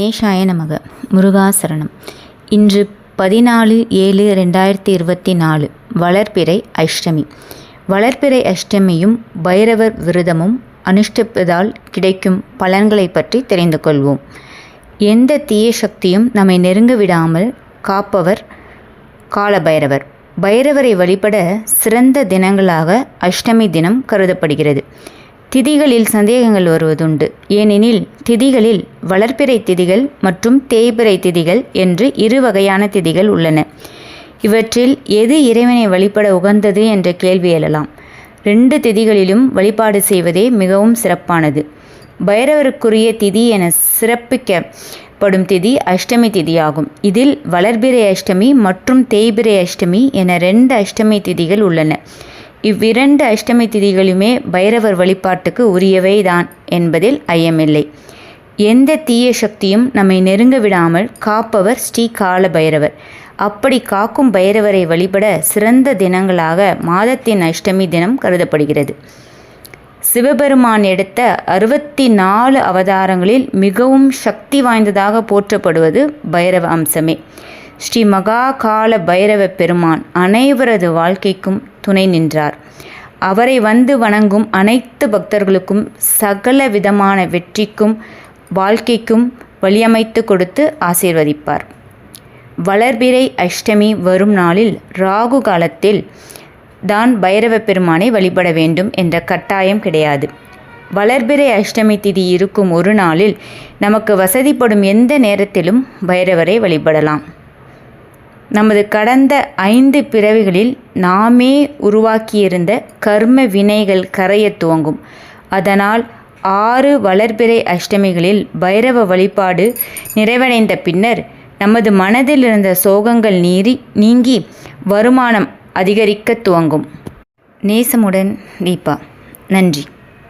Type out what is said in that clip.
கணேஷாய நமக. முருகாசரணம் இன்று பதினாலு ஏழு ரெண்டாயிரத்தி இருபத்தி நாலு. வளர்பிறை அஷ்டமி. வளர்பிறை அஷ்டமியும் பைரவர் விரதமும் அனுஷ்டிப்பதால் கிடைக்கும் பலன்களை பற்றி தெரிந்து கொள்வோம். எந்த தீய சக்தியும் நம்மை நெருங்க விடாமல் காப்பவர் காலபைரவர். பைரவரை வழிபட சிறந்த தினங்களாக அஷ்டமி தினம் கருதப்படுகிறது. திதிகளில் சந்தேகங்கள் வருவதுண்டு. ஏனெனில் திதிகளில் வளர்பிறை திதிகள் மற்றும் தேய்பிறை திதிகள் என்று இரு வகையான திதிகள் உள்ளன. இவற்றில் எது இறைவனை வழிபட உகந்தது என்ற கேள்வி எழலாம். ரெண்டு திதிகளிலும் வழிபாடு செய்வதே மிகவும் சிறப்பானது. பைரவருக்குரிய திதி என சிறப்பிக்கப்படும் திதி அஷ்டமி திதியாகும். இதில் வளர்பிறை அஷ்டமி மற்றும் தேய்பிறை அஷ்டமி என ரெண்டு அஷ்டமி திதிகள் உள்ளன. இவ்விரண்டு அஷ்டமி திதிகளுமே பைரவர் வழிபாட்டுக்கு உரியவை தான் என்பதில் ஐயமில்லை. எந்த தீய சக்தியும் நம்மை நெருங்க விடாமல் காப்பவர் ஸ்ரீ கால பைரவர். அப்படி காக்கும் பைரவரை வழிபட சிறந்த தினங்களாக மாதத்தின் அஷ்டமி தினம் கருதப்படுகிறது. சிவபெருமான் எடுத்த அறுபத்தி நாலு அவதாரங்களில் மிகவும் சக்தி வாய்ந்ததாக போற்றப்படுவது பைரவ அம்சமே. ஸ்ரீ மகாகால பைரவ பெருமான் அனைவரது வாழ்க்கைக்கும் துணை நின்றார். அவரை வந்து வணங்கும் அனைத்து பக்தர்களுக்கும் சகல விதமான வெற்றிக்கும் வாழ்க்கைக்கும் வழியமைத்து கொடுத்து ஆசீர்வதிப்பார். வளர்பிறை அஷ்டமி வரும் நாளில் ராகு காலத்தில் தான் பைரவ பெருமானை வழிபட வேண்டும் என்ற கட்டாயம் கிடையாது. வளர்பிறை அஷ்டமி திதி இருக்கும் ஒரு நாளில் நமக்கு வசதிப்படும் எந்த நேரத்திலும் பைரவரை வழிபடலாம். நமது கடந்த ஐந்து பிறவிகளில் நாமே உருவாக்கியிருந்த கர்ம வினைகள் கரைய துவங்கும். அதனால் ஆறு வளர்பிறை அஷ்டமிகளில் பைரவ வழிபாடு நிறைவடைந்த பின்னர் நமது மனதில் இருந்த சோகங்கள் நீறி நீங்கி வருமானம் அதிகரிக்க துவங்கும். நேசமுடன் தீபா. நன்றி.